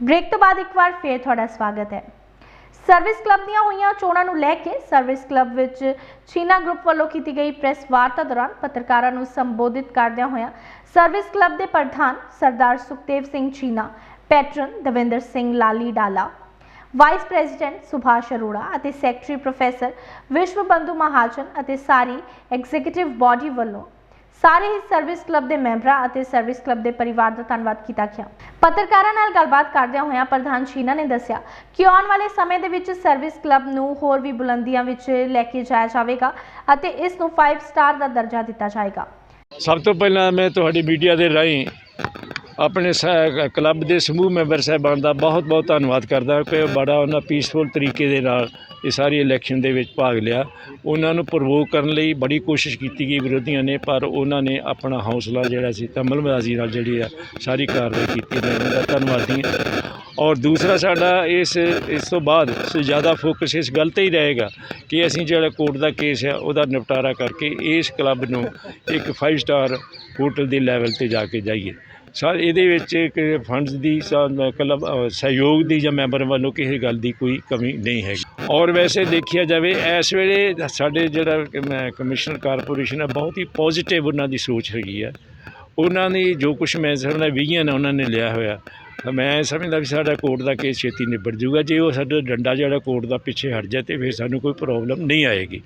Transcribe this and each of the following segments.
Break ਤੋਂ ਬਾਅਦ ਇੱਕ ਵਾਰ ਫੇਰ ਤੁਹਾਡਾ ਸਵਾਗਤ ਹੈ। ਸਰਵਿਸ ਕਲੱਬ ਦੀਆਂ ਹੋਈਆਂ ਚੋਣਾਂ ਨੂੰ ਲੈ ਕੇ ਸਰਵਿਸ ਕਲੱਬ ਵਿੱਚ ਚੀਨਾ ਗਰੁੱਪ ਵੱਲੋਂ ਕੀਤੀ ਗਈ ਪ੍ਰੈਸ ਵਾਰਤਾ ਦੌਰਾਨ ਪੱਤਰਕਾਰਾਂ ਨੂੰ ਸੰਬੋਧਿਤ ਕਰਦਿਆਂ ਹੋਇਆਂ ਸਰਵਿਸ ਕਲੱਬ ਦੇ ਪ੍ਰਧਾਨ Sardar Sukhdev Singh Cheena patron Davinder Singh Lali Dala vice president Subhash Arora ਅਤੇ ਸੈਕਟਰੀ ਪ੍ਰੋਫੈਸਰ ਵਿਸ਼ਵ ਬੰਧੂ ਮਹਾਜਨ ਅਤੇ ਸਾਰੀ ਐਗਜ਼ੀਕਿਊਟਿਵ ਬਾਡੀ ਵੱਲੋਂ ਸਾਰੇ ਹੀ ਸਰਵਿਸ ਕਲੱਬ ਦੇ ਮੈਂਬਰਾਂ ਅਤੇ ਸਰਵਿਸ ਕਲੱਬ ਦੇ ਪਰਿਵਾਰ ਦਾ ਧੰਨਵਾਦ ਕੀਤਾ ਗਿਆ। ਪੱਤਰਕਾਰਾਂ ਨਾਲ ਗੱਲਬਾਤ ਕਰਦਿਆਂ ਹੋਇਆਂ ਪ੍ਰਧਾਨ ਸ਼ੀਨਾ ਨੇ ਦੱਸਿਆ ਕਿ ਆਉਣ ਵਾਲੇ ਸਮੇਂ ਦੇ ਵਿੱਚ ਸਰਵਿਸ ਕਲੱਬ ਨੂੰ ਹੋਰ ਵੀ ਬੁਲੰਦੀਆਂ ਵਿੱਚ ਲੈ ਕੇ ਜਾਇਆ ਜਾਵੇਗਾ ਅਤੇ ਇਸ ਨੂੰ 5 ਸਟਾਰ ਦਾ ਦਰਜਾ ਦਿੱਤਾ ਜਾਏਗਾ। ਸਭ ਤੋਂ ਪਹਿਲਾਂ ਮੈਂ ਤੁਹਾਡੀ ਮੀਡੀਆ ਦੇ ਰਾਹੀਂ ਆਪਣੇ ਸਹਿ- ਕਲੱਬ ਦੇ ਸਮੂਹ ਮੈਂਬਰ ਸਾਹਿਬਾਨ ਦਾ ਬਹੁਤ ਬਹੁਤ ਧੰਨਵਾਦ ਕਰਦਾ ਕਿ ਉਹ ਬੜਾ ਉਹਨਾਂ ਪੀਸਫੁਲ ਤਰੀਕੇ ਦੇ ਨਾਲ ਇਹ ਸਾਰੀ ਇਲੈਕਸ਼ਨ ਦੇ ਵਿੱਚ ਭਾਗ ਲਿਆ। ਉਹਨਾਂ ਨੂੰ ਪ੍ਰਵੋਕ ਕਰਨ ਲਈ ਬੜੀ ਕੋਸ਼ਿਸ਼ ਕੀਤੀ ਗਈ ਵਿਰੋਧੀਆਂ ਨੇ, ਪਰ ਉਹਨਾਂ ਨੇ ਆਪਣਾ ਹੌਸਲਾ ਜਿਹੜਾ ਸੀ ਤਮਲਬਾਜ਼ੀ ਨਾਲ ਜਿਹੜੀ ਆ ਸਾਰੀ ਕਾਰਵਾਈ ਕੀਤੀ ਮੈਂ ਉਹਨਾਂ ਦਾ ਧੰਨਵਾਦੀ ਹਾਂ ਔਰ ਦੂਸਰਾ ਸਾਡਾ ਇਸ ਇਸ ਤੋਂ ਬਾਅਦ ਜ਼ਿਆਦਾ ਫੋਕਸ ਇਸ ਗੱਲ ਤੇ ਹੀ ਰਹੇਗਾ ਕਿ ਅਸੀਂ ਜਿਹੜਾ ਕੋਰਟ ਦਾ ਕੇਸ ਹੈ ਉਹਦਾ ਨਿਪਟਾਰਾ ਕਰਕੇ ਇਸ ਕਲੱਬ ਨੂੰ ਇੱਕ 5 ਸਟਾਰ ਹੋਟਲ ਦੇ ਲੈਵਲ ਤੇ ਜਾ ਕੇ ਜਾਈਏ। ਸਰ, ਇਹਦੇ ਵਿੱਚ ਇੱਕ ਫੰਡਸ ਦੀ ਸਾ- ਕਲੱਬ ਸਹਿਯੋਗ ਦੀ ਜਾਂ ਮੈਂਬਰ ਵੱਲੋਂ ਕਿਸੇ ਗੱਲ ਦੀ ਕੋਈ ਕਮੀ ਨਹੀਂ ਹੈਗੀ। ਔਰ ਵੈਸੇ ਦੇਖਿਆ ਜਾਵੇ, ਇਸ ਵੇਲੇ ਸਾਡੇ ਜਿਹੜਾ ਕਮਿਸ਼ਨਰ ਕਾਰਪੋਰੇਸ਼ਨ ਹੈ, ਬਹੁਤ ਹੀ ਪੋਜ਼ਿਟਿਵ ਉਹਨਾਂ ਦੀ ਸੋਚ ਹੈਗੀ ਹੈ। ਉਹਨਾਂ ਦੀ ਜੋ ਕੁਝ ਮੈਂ ਸਮਝਦਾ ਵਿਗਿਆਨ ਉਹਨਾਂ ਨੇ ਲਿਆ ਹੋਇਆ। ਤਾਂ ਮੈਂ ਸਮਝਦਾ ਵੀ ਸਾਡਾ ਕੋਰਟ ਦਾ ਕੇਸ ਛੇਤੀ ਨਿਬੜ ਜਾਊਗਾ। ਜੇ ਉਹ ਸਾਡਾ ਡੰਡਾ ਜਿਹੜਾ ਕੋਰਟ ਦਾ ਪਿੱਛੇ ਹਟ ਜਾਏ ਤੇ ਫਿਰ ਸਾਨੂੰ ਕੋਈ ਪ੍ਰੋਬਲਮ ਨਹੀਂ ਆਏਗੀ।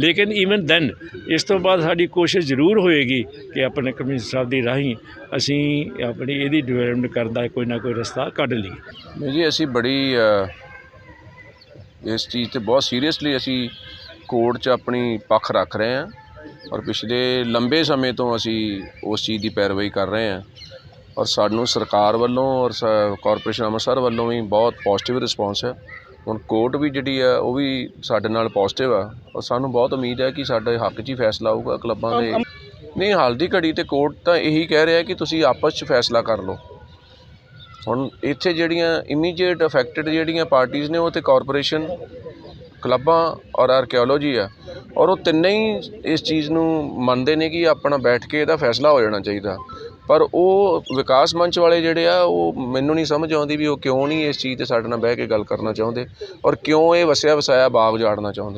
ਲੇਕਿਨ ਈਵਨ ਦੈਨ ਇਸ ਤੋਂ ਬਾਅਦ ਸਾਡੀ ਕੋਸ਼ਿਸ਼ ਜ਼ਰੂਰ ਹੋਏਗੀ ਕਿ ਆਪਣੇ ਕਮਿਸ਼ਨਰ ਸਾਹਿਬ ਦੀ ਰਾਹੀਂ ਅਸੀਂ ਆਪਣੀ ਇਹਦੀ ਡਿਵੈਲਪਮੈਂਟ ਕਰਦਾ ਕੋਈ ਨਾ ਕੋਈ ਰਸਤਾ ਕੱਢ ਲਈਏ। ਜੀ, ਅਸੀਂ ਬੜੀ ਇਸ ਚੀਜ਼ ਤੇ ਬਹੁਤ ਸੀਰੀਅਸਲੀ ਅਸੀਂ ਕੋਰਟ 'ਚ ਆਪਣੀ ਪੱਖ ਰੱਖ ਰਹੇ ਹਾਂ ਔਰ ਪਿਛਲੇ ਲੰਬੇ ਸਮੇਂ ਤੋਂ ਅਸੀਂ ਉਸ ਚੀਜ਼ ਦੀ ਪੈਰਵਾਈ ਕਰ ਰਹੇ ਹਾਂ। ਔਰ ਸਾਨੂੰ ਸਰਕਾਰ ਵੱਲੋਂ ਔਰ ਸ- ਕਾਰਪੋਰੇਸ਼ਨ ਅੰਮ੍ਰਿਤਸਰ ਵੱਲੋਂ ਵੀ ਬਹੁਤ ਪੋਜ਼ਿਟਿਵ ਰਿਸਪੌਂਸ ਹੈ। ਹੁਣ ਕੋਰਟ ਵੀ ਜਿਹੜੀ ਆ ਉਹ ਵੀ ਸਾਡੇ ਨਾਲ ਪੋਜ਼ਿਟਿਵ ਆ। ਔਰ ਸਾਨੂੰ ਬਹੁਤ ਉਮੀਦ ਹੈ ਕਿ ਸਾਡੇ ਹੱਕ 'ਚ ਹੀ ਫੈਸਲਾ ਆਊਗਾ ਕਲੱਬਾਂ ਦੇ। ਨਹੀਂ ਹਾਲ ਦੀ ਘੜੀ ਤੇ ਕੋਰਟ ਤਾਂ ਇਹੀ ਕਹਿ ਰਿਹਾ ਕਿ ਤੁਸੀਂ ਆਪਸ 'ਚ ਫੈਸਲਾ ਕਰ ਲਓ। ਹੁਣ ਇੱਥੇ ਜਿਹੜੀਆਂ ਇਮੀਡੀਏਟ ਅਫੈਕਟਡ ਜਿਹੜੀਆਂ ਪਾਰਟੀਆਂ ਨੇ ਉਹ ਤੇ ਕਾਰਪੋਰੇਸ਼ਨ ਕਲੱਬਾਂ ਔਰ ਆਰਕੀਓਲੋਜੀ ਆ। ਔਰ ਉਹ ਤਿੰਨੇ ਹੀ ਇਸ ਚੀਜ਼ ਨੂੰ ਮੰਨਦੇ ਨੇ ਕਿ ਆਪਣਾ ਬੈਠ ਕੇ ਇਹਦਾ ਫੈਸਲਾ ਹੋ ਜਾਣਾ ਚਾਹੀਦਾ। ਪਰ ਉਹ ਵਿਕਾਸ ਮੰਚ ਵਾਲੇ ਜਿਹੜੇ ਆ, ਉਹ ਮੈਨੂੰ ਨਹੀਂ ਸਮਝ ਆਉਂਦੀ ਵੀ ਉਹ ਕਿਉਂ ਨਹੀਂ ਇਸ ਚੀਜ਼ ਤੇ ਸਾਡੇ ਨਾਲ ਬਹਿ ਕੇ ਗੱਲ ਕਰਨਾ ਚਾਹੁੰਦੇ ਔਰ ਕਿਉਂ ਇਹ ਵਸਿਆ ਵਸਾਇਆ ਬਾਗ ਉਜਾੜਨਾ ਚਾਹੁੰਦੇ।